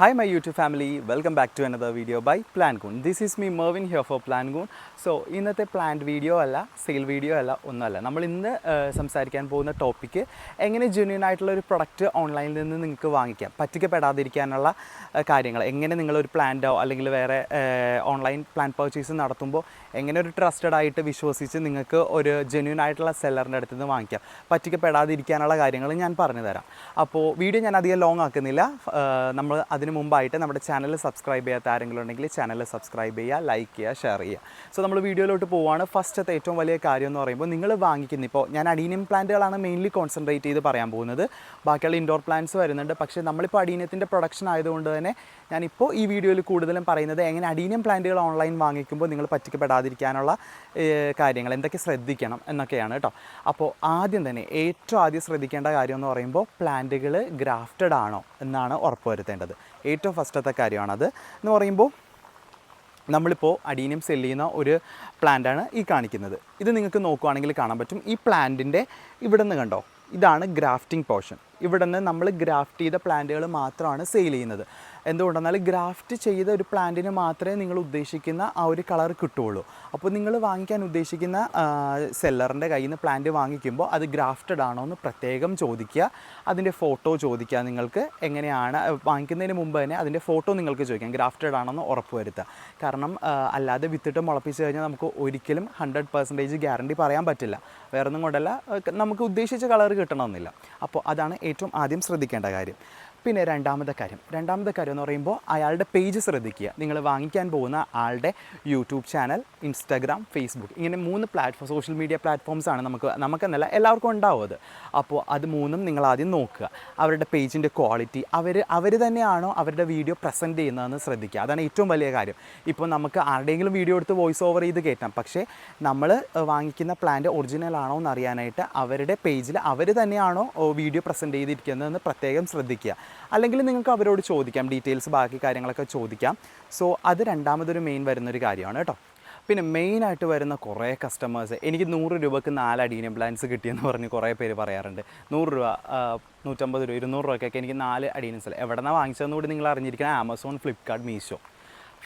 Hi my YouTube family, welcome back to another video by Plangoon. This is me Mervin here for Plangoon. So ഇന്നത്തെ plant video അല്ല sale video അല്ല ഒന്നുമല്ല. നമ്മൾ ഇന്ന് സംസാരിക്കാൻ പോകുന്ന ടോപ്പിക്ക് എങ്ങനെ ജെന്യൂൻ ആയിട്ടുള്ള ഒരു പ്രൊഡക്റ്റ് ഓൺലൈനിൽ നിന്ന് നിങ്ങൾക്ക് വാങ്ങിക്കാം. പറ്റിക്കപ്പെടാതിരിക്കാനുള്ള കാര്യങ്ങൾ. എങ്ങനെ നിങ്ങളൊരു പ്ലാന്റോ അല്ലെങ്കിൽ വേറെ ഓൺലൈൻ പ്ലാൻ പർച്ചേസ് നടത്തുമ്പോൾ എങ്ങനെ ഒരു ട്രസ്റ്റഡ് ആയിട്ട് വിശ്വസിച്ച് നിങ്ങൾക്ക് ഒരു ജെന്യൂൻ ആയിട്ടുള്ള സെല്ലറിന്റെ അടുത്ത് നിന്ന് വാങ്ങിക്കാം. പറ്റിക്കപ്പെടാതിരിക്കാനുള്ള കാര്യങ്ങൾ ഞാൻ പറഞ്ഞു തരാം അപ്പോൾ വീഡിയോ ഞാൻ അധികം ലോങ് ആക്കുന്നില്ല. നമ്മൾ അതിന് മുമ്പായിട്ട് നമ്മുടെ ചാനൽ സബ്സ്ക്രൈബ് ചെയ്യാത്ത ആരെങ്കിലും ഉണ്ടെങ്കിൽ ചാനൽ സബ്സ്ക്രൈബ് ചെയ്യുക ലൈക്ക് ചെയ്യുക ഷെയർ ചെയ്യുക. സോ നമ്മൾ വീഡിയോയിലോട്ട് പോവുകയാണ് ഫസ്റ്റത്തെ ഏറ്റവും വലിയ കാര്യം എന്ന് പറയുമ്പോൾ നിങ്ങൾ വാങ്ങിക്കുന്ന ഇപ്പോൾ ഞാൻ അഡീനിയം പ്ലാന്റുകളാണ് മെയിൻലി കോൺസെൻട്രേറ്റ് ചെയ്ത് പറയാൻ പോകുന്നത്. ബാക്കിയുള്ള ഇൻഡോർ പ്ലാന്റ്സ് വരുന്നുണ്ട്. പക്ഷേ നമ്മളിപ്പോൾ അഡീനിയത്തിന്റെ പ്രൊഡക്ഷൻ ആയതുകൊണ്ട് തന്നെ ഞാനിപ്പോൾ ഈ വീഡിയോയിൽ കൂടുതലും പറയുന്നത് എങ്ങനെ അഡീനിയം പ്ലാന്റുകൾ ഓൺലൈൻ വാങ്ങിക്കുമ്പോൾ നിങ്ങൾ പറ്റിക്കപ്പെടാതിരിക്കാനുള്ള കാര്യങ്ങൾ എന്തൊക്കെ ശ്രദ്ധിക്കണം എന്നൊക്കെയാണ് കേട്ടോ. അപ്പോൾ ആദ്യം തന്നെ ഏറ്റവും ആദ്യം ശ്രദ്ധിക്കേണ്ട കാര്യം എന്ന് പറയുമ്പോൾ പ്ലാന്റുകൾ ഗ്രാഫ്റ്റഡ് ആണോ എന്നാണ് ഉറപ്പുവരുത്തേണ്ടത് ഏറ്റവും ഫസ്റ്റത്തെ കാര്യമാണത്. എന്ന് പറയുമ്പോൾ നമ്മളിപ്പോൾ അഡീനിയം സെല്ല് ചെയ്യുന്ന ഒരു പ്ലാന്റാണ് ഈ കാണിക്കുന്നത്. ഇത് നിങ്ങൾക്ക് നോക്കുവാണെങ്കിൽ കാണാൻ പറ്റും. ഈ പ്ലാന്റിന്റെ ഇവിടെ നിന്ന് കണ്ടോ? ഇതാണ് ഗ്രാഫ്റ്റിംഗ് പോർഷൻ. ഇവിടെ നിന്ന് നമ്മൾ ഗ്രാഫ്റ്റ് ചെയ്ത പ്ലാന്റുകൾ മാത്രമാണ് സെയിൽ ചെയ്യുന്നത്. എന്തുകൊണ്ടെന്നാൽ ഗ്രാഫ്റ്റ് ചെയ്ത ഒരു പ്ലാന്റിന് മാത്രമേ നിങ്ങൾ ഉദ്ദേശിക്കുന്ന ആ ഒരു കളർ കിട്ടുകയുള്ളൂ. അപ്പോൾ നിങ്ങൾ വാങ്ങിക്കാൻ ഉദ്ദേശിക്കുന്ന സെല്ലറിന്റെ കയ്യിൽ നിന്ന് പ്ലാന്റ് വാങ്ങിക്കുമ്പോൾ അത് ഗ്രാഫ്റ്റഡ് ആണോ എന്ന് പ്രത്യേകം ചോദിക്കുക. അതിന്റെ ഫോട്ടോ ചോദിക്കുക നിങ്ങൾക്ക് എങ്ങനെയാണ് വാങ്ങിക്കുന്നതിന് മുമ്പ് തന്നെ അതിന്റെ ഫോട്ടോ നിങ്ങൾക്ക് ചോദിക്കാം ഗ്രാഫ്റ്റഡ് ആണെന്ന് ഉറപ്പ് വരുത്തുക. കാരണം അല്ലാതെ വിത്തിട്ട് മുളപ്പിച്ച് കഴിഞ്ഞാൽ നമുക്ക് ഒരിക്കലും ഹൺഡ്രഡ് പെർസെന്റേജ് ഗ്യാരണ്ടി പറയാൻ പറ്റില്ല. വേറൊന്നും കൊണ്ടല്ല നമുക്ക് ഉദ്ദേശിച്ച കളർ കിട്ടണമെന്നില്ല. അപ്പോൾ അതാണ് ഏറ്റവും ആദ്യം ശ്രദ്ധിക്കേണ്ട കാര്യം. പിന്നെ രണ്ടാമത്തെ കാര്യം. രണ്ടാമത്തെ കാര്യം എന്ന് പറയുമ്പോൾ അയാളുടെ പേജ് ശ്രദ്ധിക്കുക. നിങ്ങൾ വാങ്ങിക്കാൻ പോകുന്ന ആളുടെ യൂട്യൂബ് ചാനൽ ഇൻസ്റ്റാഗ്രാം ഫേസ്ബുക്ക് ഇങ്ങനെ മൂന്ന് പ്ലാറ്റ്ഫോം സോഷ്യൽ മീഡിയ പ്ലാറ്റ്ഫോംസ് ആണ് നമുക്ക് നമുക്കെന്നല്ല എല്ലാവർക്കും ഉണ്ടാവും അത്. അപ്പോൾ അത് മൂന്നും നിങ്ങൾ ആദ്യം നോക്കുക. അവരുടെ പേജിന്റെ ക്വാളിറ്റി അവർ അവർ തന്നെയാണോ അവരുടെ വീഡിയോ പ്രസന്റ് ചെയ്യുന്നതെന്ന് ശ്രദ്ധിക്കുക. അതാണ് ഏറ്റവും വലിയ കാര്യം. ഇപ്പോൾ നമുക്ക് ആരുടെയെങ്കിലും വീഡിയോ എടുത്ത് വോയിസ് ഓവർ ചെയ്ത് കയറ്റാം പക്ഷേ നമ്മൾ വാങ്ങിക്കുന്ന പ്ലാന്റ് ഒറിജിനൽ ആണോ എന്ന് അറിയാനായിട്ട് അവരുടെ പേജിൽ അവർ തന്നെയാണോ വീഡിയോ പ്രസന്റ് ചെയ്തിരിക്കുന്നതെന്ന് പ്രത്യേകം ശ്രദ്ധിക്കുക. അല്ലെങ്കിൽ നിങ്ങൾക്ക് അവരോട് ചോദിക്കാം ഡീറ്റെയിൽസ് ബാക്കി കാര്യങ്ങളൊക്കെ ചോദിക്കാം. സോ അത് രണ്ടാമതൊരു മെയിൻ വരുന്നൊരു കാര്യമാണ് കേട്ടോ. പിന്നെ മെയിനായിട്ട് വരുന്ന കുറേ കസ്റ്റമേഴ്സ് എനിക്ക് നൂറ് രൂപക്ക് നാല് അഡീനിയം പ്ലാൻസ് കിട്ടിയെന്ന് പറഞ്ഞ് കുറേ പേര് പറയാറുണ്ട്. നൂറ് രൂപ നൂറ്റമ്പത് രൂപ ഇരുന്നൂറ് രൂപയ്ക്കൊക്കെ എനിക്ക് നാല് അഡീനിയംസ് എവിടെ നിന്നാണ് വാങ്ങിച്ചതെന്ന് കൂടി നിങ്ങൾ അറിഞ്ഞിരിക്കണം. Amazon Flipkart Meesho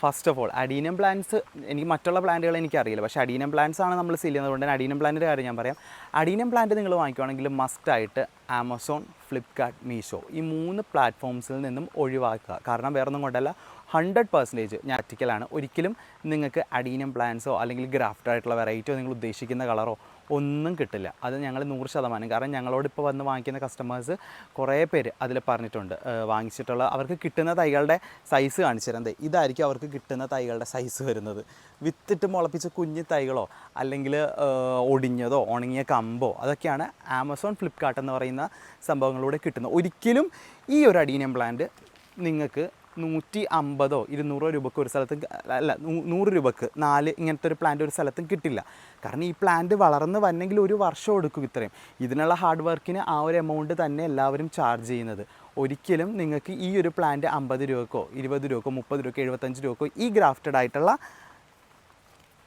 first of all adenium plants എനിക്ക് മറ്റുള്ള പ്ലാന്റുകൾ എനിക്കറിയില്ല. പക്ഷേ അഡീനം പ്ലാന്റ്സ് ആണ് നമ്മൾ സെല്ല് ചെയ്യുന്നത്. കൊണ്ട് അഡീനം പ്ലാന്റിന്റെ കാര്യം ഞാൻ പറയാം. അഡീനം പ്ലാന്റ് നിങ്ങൾ വാങ്ങിക്കുവാണെങ്കിൽ മസ്റ്റായിട്ട് ആമസോൺ ഫ്ലിപ്കാർട്ട് മീഷോ ഈ മൂന്ന് പ്ലാറ്റ്ഫോംസിൽ നിന്നും ഒഴിവാക്കുക. കാരണം വേറെ ഒന്നും കൊണ്ടല്ല ഹൺഡ്രഡ് പെർസെന്റേജ് ഞാൻ ആർട്ടിക്കലാണ് ഒരിക്കലും നിങ്ങൾക്ക് അഡീനം പ്ലാന്റ്സോ അല്ലെങ്കിൽ ഗ്രാഫ്റ്റ് ആയിട്ടുള്ള വെറൈറ്റിയോ നിങ്ങൾ ഉദ്ദേശിക്കുന്ന കളറോ ഒന്നും കിട്ടില്ല. അത് ഞങ്ങൾ നൂറ് ശതമാനം. കാരണം ഞങ്ങളോട് ഇപ്പോൾ വന്ന് വാങ്ങിക്കുന്ന കസ്റ്റമേഴ്സ് കുറേ പേര് അതിൽ പറഞ്ഞിട്ടുണ്ട്. വാങ്ങിച്ചിട്ടുള്ള അവർക്ക് കിട്ടുന്ന തൈകളുടെ സൈസ് കാണിച്ചു തരാം ഇതായിരിക്കും അവർക്ക് കിട്ടുന്ന തൈകളുടെ സൈസ് വരുന്നത്. വിത്തിട്ട് മുളപ്പിച്ച കുഞ്ഞു തൈകളോ അല്ലെങ്കിൽ ഒടിഞ്ഞതോ ഉണങ്ങിയ കമ്പോ അതൊക്കെയാണ് ആമസോൺ ഫ്ലിപ്കാർട്ട് എന്ന് പറയുന്ന സംഭവങ്ങളിലൂടെ കിട്ടുന്നത്. ഒരിക്കലും ഈ ഒരു അഡീനിയം പ്ലാന്റ് നിങ്ങൾക്ക് നൂറ്റി അമ്പതോ ഇരുന്നൂറോ രൂപക്ക് ഒരു സ്ഥലത്തും അല്ല നൂറ് രൂപക്ക് നാല് ഇങ്ങനത്തെ ഒരു പ്ലാന്റ് ഒരു സ്ഥലത്തും കിട്ടില്ല. കാരണം ഈ പ്ലാന്റ് വളർന്ന് വന്നെങ്കിൽ ഒരു വർഷം എടുക്കും ഇത്രയും. ഇതിനുള്ള ഹാർഡ് വർക്കിന് ആ ഒരു എമൗണ്ട് തന്നെ എല്ലാവരും ചാർജ് ചെയ്യുന്നത്. ഒരിക്കലും നിങ്ങൾക്ക് ഈ ഒരു പ്ലാന്റ് അമ്പത് രൂപക്കോ ഇരുപത് രൂപക്കോ മുപ്പത് രൂപക്കോ എഴുപത്തഞ്ച് രൂപക്കോ ഈ ഗ്രാഫ്റ്റഡ് ആയിട്ടുള്ള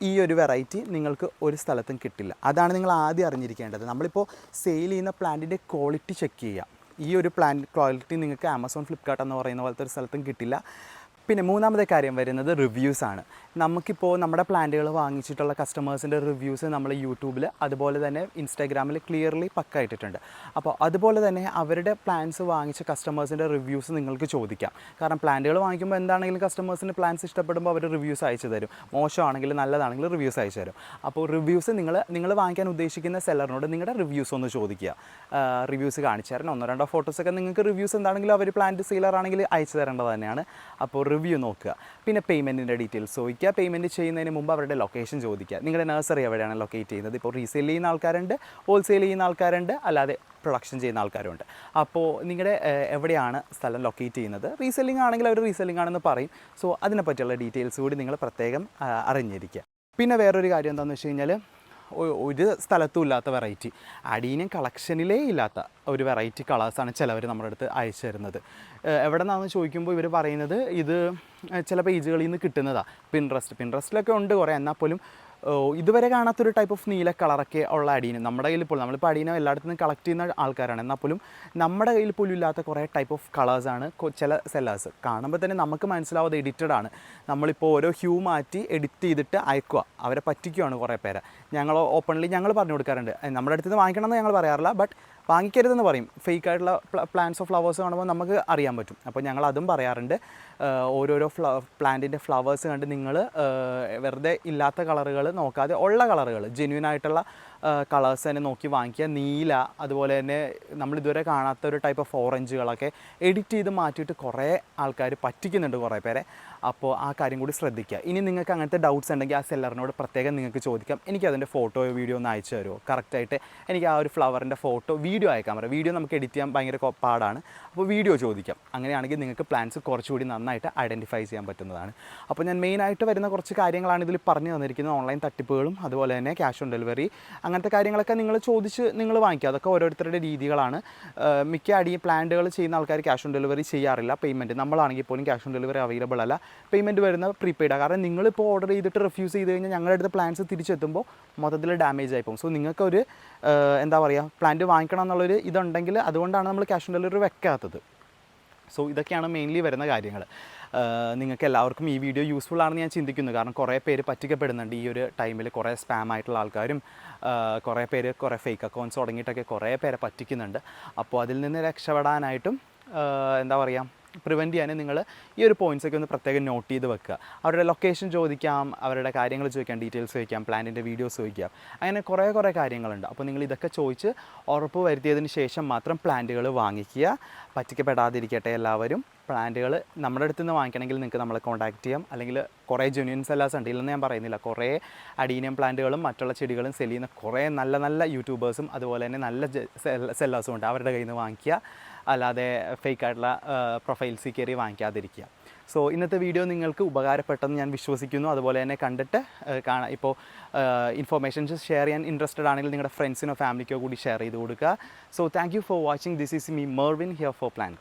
ഈ ഒരു വെറൈറ്റി നിങ്ങൾക്ക് ഒരു സ്ഥലത്തും കിട്ടില്ല. അതാണ് നിങ്ങൾ ആദ്യം അറിഞ്ഞിരിക്കേണ്ടത്. നമ്മളിപ്പോൾ സെയിൽ ചെയ്യുന്ന പ്ലാന്റിന്റെ ക്വാളിറ്റി ചെക്ക് ചെയ്യുക ഈ ഒരു പ്ലാൻ ക്വാളിറ്റി നിങ്ങൾക്ക് ആമസോൺ ഫ്ലിപ്കാർട്ട് എന്ന് പറയുന്ന പോലത്തെ ഒരു സ്ഥലത്തും കിട്ടില്ല. പിന്നെ മൂന്നാമത്തെ കാര്യം വരുന്നത് റിവ്യൂസാണ് നമുക്കിപ്പോൾ നമ്മുടെ പ്ലാന്റുകൾ വാങ്ങിച്ചിട്ടുള്ള കസ്റ്റമേഴ്സിന്റെ റിവ്യൂസ് നമ്മൾ യൂട്യൂബിൽ അതുപോലെ തന്നെ ഇൻസ്റ്റാഗ്രാമിൽ ക്ലിയർലി പക്ക ഇട്ടിട്ടുണ്ട് അപ്പോൾ അതുപോലെ തന്നെ അവരുടെ പ്ലാൻസ് വാങ്ങിച്ച കസ്റ്റമേഴ്സിന്റെ റിവ്യൂസ് നിങ്ങൾക്ക് ചോദിക്കാം. കാരണം പ്ലാന്റുകൾ വാങ്ങിക്കുമ്പോൾ എന്താണെങ്കിലും കസ്റ്റമേഴ്സിന് പ്ലാൻസ് ഇഷ്ടപ്പെടുമ്പോൾ അവർ റിവ്യൂസ് അയച്ചു തരും. മോശമാണെങ്കിലും നല്ലതാണെങ്കിലും റിവ്യൂസ് അയച്ചു തരും. അപ്പോൾ റിവ്യൂസ് നിങ്ങൾ നിങ്ങൾ വാങ്ങിക്കാൻ ഉദ്ദേശിക്കുന്ന സെല്ലറിനോട് നിങ്ങളുടെ റിവ്യൂസ് ഒന്ന് ചോദിക്കുക. റിവ്യൂസ് കാണിച്ചു തരണം. ഒന്നോ രണ്ടോ ഫോട്ടോസൊക്കെ നിങ്ങൾക്ക് റിവ്യൂസ് എന്താണെങ്കിലും അവർ പ്ലാന്റ് സെയിലർ ആണെങ്കിൽ അയച്ചു തരേണ്ടത് തന്നെയാണ്. അപ്പോൾ റിവ്യൂ നോക്കുക. പിന്നെ പേയ്മെന്റിന്റെ ഡീറ്റെയിൽസ് ചോദിക്കുക പേയ്മെന്റ് ചെയ്യുന്നതിന് മുമ്പ് അവരുടെ ലൊക്കേഷൻ ചോദിക്കുക. നിങ്ങളുടെ നഴ്സറി എവിടെയാണ് ലൊക്കേറ്റ് ചെയ്യുന്നത്? ഇപ്പോൾ റീസെയിൽ ചെയ്യുന്ന ആൾക്കാരുണ്ട് ഹോൾസെയിൽ ചെയ്യുന്ന ആൾക്കാരുണ്ട് അല്ലാതെ പ്രൊഡക്ഷൻ ചെയ്യുന്ന ആൾക്കാരുണ്ട്. അപ്പോൾ നിങ്ങളുടെ എവിടെയാണ് സ്ഥലം ലൊക്കേറ്റ് ചെയ്യുന്നത്? റീസെല്ലിംഗ് ആണെങ്കിൽ അവർ റീസെല്ലിംഗ് ആണെന്ന് പറയും. സോ അതിനെപ്പറ്റിയുള്ള ഡീറ്റെയിൽസ് കൂടി നിങ്ങൾ പ്രത്യേകം അറിഞ്ഞിരിക്കുക. പിന്നെ വേറൊരു കാര്യം എന്താണെന്ന് വെച്ച് കഴിഞ്ഞാൽ ഒരു സ്ഥലത്തും ഇല്ലാത്ത വെറൈറ്റി അടീനം കളക്ഷനിലേ ഇല്ലാത്ത ഒരു വെറൈറ്റി കളേഴ്സാണ് ചിലവർ നമ്മുടെ അടുത്ത് അയച്ചു തരുന്നത്. എവിടെ നിന്നാണെന്ന് ചോദിക്കുമ്പോൾ ഇവർ പറയുന്നത് ഇത് ചില പേജുകളിൽ നിന്ന് കിട്ടുന്നതാണ് പിൻട്രസ്റ്റ് പിൻട്രസ്റ്റിലൊക്കെ ഉണ്ട് കുറേ. എന്നാൽ പോലും ഇതുവരെ കാണാത്തൊരു ടൈപ്പ് ഓഫ് നീല കളറൊക്കെ ഉള്ള അടീനം. നമ്മുടെ കയ്യിൽ ഇപ്പോൾ നമ്മളിപ്പോൾ അടീനം എല്ലായിടത്തു നിന്ന് കളക്ട് ചെയ്യുന്ന ആൾക്കാരാണ്. എന്നാൽ പോലും നമ്മുടെ കയ്യിൽ പോലും ഇല്ലാത്ത കുറേ ടൈപ്പ് ഓഫ് കളേഴ്സാണ് ചില സെല്ലേഴ്സ് കാണുമ്പോൾ തന്നെ നമുക്ക് മനസ്സിലാവാതെ എഡിറ്റഡ് ആണ്. നമ്മളിപ്പോൾ ഓരോ ഹ്യൂ മാറ്റി എഡിറ്റ് ചെയ്തിട്ട് അയക്കുക. അവരെ പറ്റിക്കുകയാണ് കുറേ പേരെ. ഞങ്ങൾ ഓപ്പൺലി ഞങ്ങൾ പറഞ്ഞു കൊടുക്കാറുണ്ട്. നമ്മുടെ അടുത്ത് നിന്ന് എന്ന് ഞങ്ങൾ പറയാറില്ല ബട്ട് വാങ്ങിക്കരുതെന്ന് പറയും. ഫേക്ക് ആയിട്ടുള്ള പ്ലാന്റ്സ് ഫ്ലവേഴ്സ് കാണുമ്പോൾ നമുക്ക് അറിയാൻ പറ്റും. അപ്പോൾ ഞങ്ങൾ അതും പറയാറുണ്ട്. ഓരോരോ ഫ്ല പ്ലാന്റിന്റെ ഫ്ലവേഴ്സ് കണ്ട് നിങ്ങൾ വെറുതെ ഇല്ലാത്ത കളറുകൾ നോക്കാതെ ഉള്ള കളറുകൾ ജെന്യൂൻ ആയിട്ടുള്ള കളേഴ്സ് തന്നെ നോക്കി വാങ്ങിക്കുക. നീല അതുപോലെ തന്നെ നമ്മൾ ഇതുവരെ കാണാത്ത ഒരു ടൈപ്പ് ഓഫ് ഓറഞ്ചുകളൊക്കെ എഡിറ്റ് ചെയ്ത് മാറ്റിയിട്ട് കുറേ ആൾക്കാർ പറ്റിക്കുന്നുണ്ട് കുറേ പേരെ. അപ്പോൾ ആ കാര്യം കൂടി ശ്രദ്ധിക്കുക. ഇനി നിങ്ങൾക്ക് അങ്ങനത്തെ ഡൗട്ട്സ് ഉണ്ടെങ്കിൽ ആ സെല്ലറിനോട് പ്രത്യേകം നിങ്ങൾക്ക് ചോദിക്കാം. എനിക്ക് അതിന്റെ ഫോട്ടോയോ വീഡിയോ ഒന്ന് അയച്ചു തരുമോ? കറക്റ്റായിട്ട് എനിക്ക് ആ ഒരു ഫ്ലവറിന്റെ ഫോട്ടോ വീഡിയോ അയക്കാൻ പറയാം വീഡിയോ നമുക്ക് എഡിറ്റ് ചെയ്യാൻ ഭയങ്കര പാടാണ്. അപ്പോൾ വീഡിയോ ചോദിക്കാം. അങ്ങനെയാണെങ്കിൽ നിങ്ങൾക്ക് പ്ലാൻസ് കുറച്ചുകൂടി നന്നായിട്ട് ഐഡന്റിഫൈ ചെയ്യാൻ പറ്റുന്നതാണ്. അപ്പോൾ ഞാൻ മെയിനായിട്ട് വരുന്ന കുറച്ച് കാര്യങ്ങളാണ് ഇതിൽ പറഞ്ഞു തന്നിരിക്കുന്നത്. ഓൺലൈൻ തട്ടിപ്പുകളും അതുപോലെ തന്നെ ക്യാഷ് ഓൺ ഡെലിവറി അങ്ങനത്തെ കാര്യങ്ങളൊക്കെ നിങ്ങൾ ചോദിച്ച് നിങ്ങൾ വാങ്ങിക്കുക അതൊക്കെ ഓരോരുത്തരുടെ രീതികളാണ്. മിക്ക അടി പ്ലാന്റുകൾ ചെയ്യുന്ന ആൾക്കാർ ക്യാഷ് ഓൺ ഡെലിവറി ചെയ്യാറില്ല. പേയ്മെന്റ് നമ്മളാണെങ്കിൽ പോലും ക്യാഷ് ഓൺ ഡെലിവറി അവൈലബിൾ അല്ല. പേയ്മെന്റ് വരുന്ന പ്രീപെയ്ഡാണ് കാരണം നിങ്ങളിപ്പോൾ ഓർഡർ ചെയ്തിട്ട് റിഫ്യൂസ് ചെയ്ത് കഴിഞ്ഞാൽ ഞങ്ങളുടെ അടുത്ത് പ്ലാൻസ് തിരിച്ചെത്തുമ്പോൾ മൊത്തത്തിൽ ഡാമേജ് ആയി പോകും. സോ നിങ്ങൾക്കൊരു എന്താ പറയുക പ്ലാന്റ് വാങ്ങിക്കണം എന്നുള്ളൊരു ഇതുണ്ടെങ്കിൽ അതുകൊണ്ടാണ് നമ്മൾ ക്യാഷ് ഓൺ ഡെലിവറി വെക്കാത്തത്. സോ ഇതൊക്കെയാണ് മെയിൻലി വരുന്ന കാര്യങ്ങൾ നിങ്ങൾക്ക് എല്ലാവർക്കും ഈ വീഡിയോ യൂസ്ഫുൾ ആണെന്ന് ഞാൻ ചിന്തിക്കുന്നു. കാരണം കുറേ പേര് പറ്റിക്കപ്പെടുന്നുണ്ട് ഈ ഒരു ടൈമിൽ കുറേ സ്പാം ആയിട്ടുള്ള ആൾക്കാരും കുറേ പേര് കുറേ ഫേക്ക് അക്കൗണ്ട്സ് തുടങ്ങിയിട്ടൊക്കെ കുറേ പേരെ പറ്റിക്കുന്നുണ്ട്. അപ്പോൾ അതിൽ നിന്ന് രക്ഷപ്പെടാനായിട്ടും എന്താ പറയുക പ്രിവെന്റ് ചെയ്യാൻ നിങ്ങൾ ഈ ഒരു പോയിന്റ്സൊക്കെ ഒന്ന് പ്രത്യേകം നോട്ട് ചെയ്ത് വെക്കുക. അവരുടെ ലൊക്കേഷൻ ചോദിക്കാം അവരുടെ കാര്യങ്ങൾ ചോദിക്കാം ഡീറ്റെയിൽസ് ചോദിക്കാം പ്ലാനിന്റെ വീഡിയോസ് ചോദിക്കാം. അങ്ങനെ കുറേ കുറേ കാര്യങ്ങളുണ്ട്. അപ്പോൾ നിങ്ങൾ ഇതൊക്കെ ചോദിച്ച് ഉറപ്പ് വരുത്തിയതിന് ശേഷം മാത്രം പ്ലാന്റുകൾ വാങ്ങിക്കുക. പറ്റിക്കപ്പെടാതിരിക്കട്ടെ എല്ലാവരും. പ്ലാന്റുകൾ നമ്മുടെ അടുത്ത് നിന്ന് വാങ്ങിക്കണമെങ്കിൽ നിങ്ങൾക്ക് നമ്മളെ കോൺടാക്ട് ചെയ്യാം. അല്ലെങ്കിൽ കുറേ ജെന്യൂൻ സെല്ലാസ് ഉണ്ട്. ഇല്ലെന്ന് ഞാൻ പറയുന്നില്ല. കുറേ അഡീനിയം പ്ലാന്റുകളും മറ്റുള്ള ചെടികളും സെൽ ചെയ്യുന്ന കുറേ നല്ല നല്ല യൂട്യൂബേഴ്സും അതുപോലെ തന്നെ നല്ല സെല്ലേഴ്സും ഉണ്ട്. അവരുടെ കയ്യിൽ നിന്ന് വാങ്ങിക്കുക. അല്ലാതെ ഫേക്ക് ആയിട്ടുള്ള പ്രൊഫൈൽസിൽ കയറി വാങ്ങിക്കാതിരിക്കുക. സോ ഇന്നത്തെ വീഡിയോ നിങ്ങൾക്ക് ഉപകാരപ്പെട്ടെന്ന് ഞാൻ വിശ്വസിക്കുന്നു. അതുപോലെ തന്നെ കണ്ടിട്ട് കാണാം ഇപ്പോൾ ഇൻഫർമേഷൻസ് ഷെയർ ചെയ്യാൻ ഇൻട്രസ്റ്റഡ് ആണെങ്കിൽ നിങ്ങളുടെ ഫ്രണ്ട്സിനോ ഫാമിലിക്കോ കൂടി ഷെയർ ചെയ്ത് കൊടുക്കുക. So thank you for watching this is me Mervin here for plan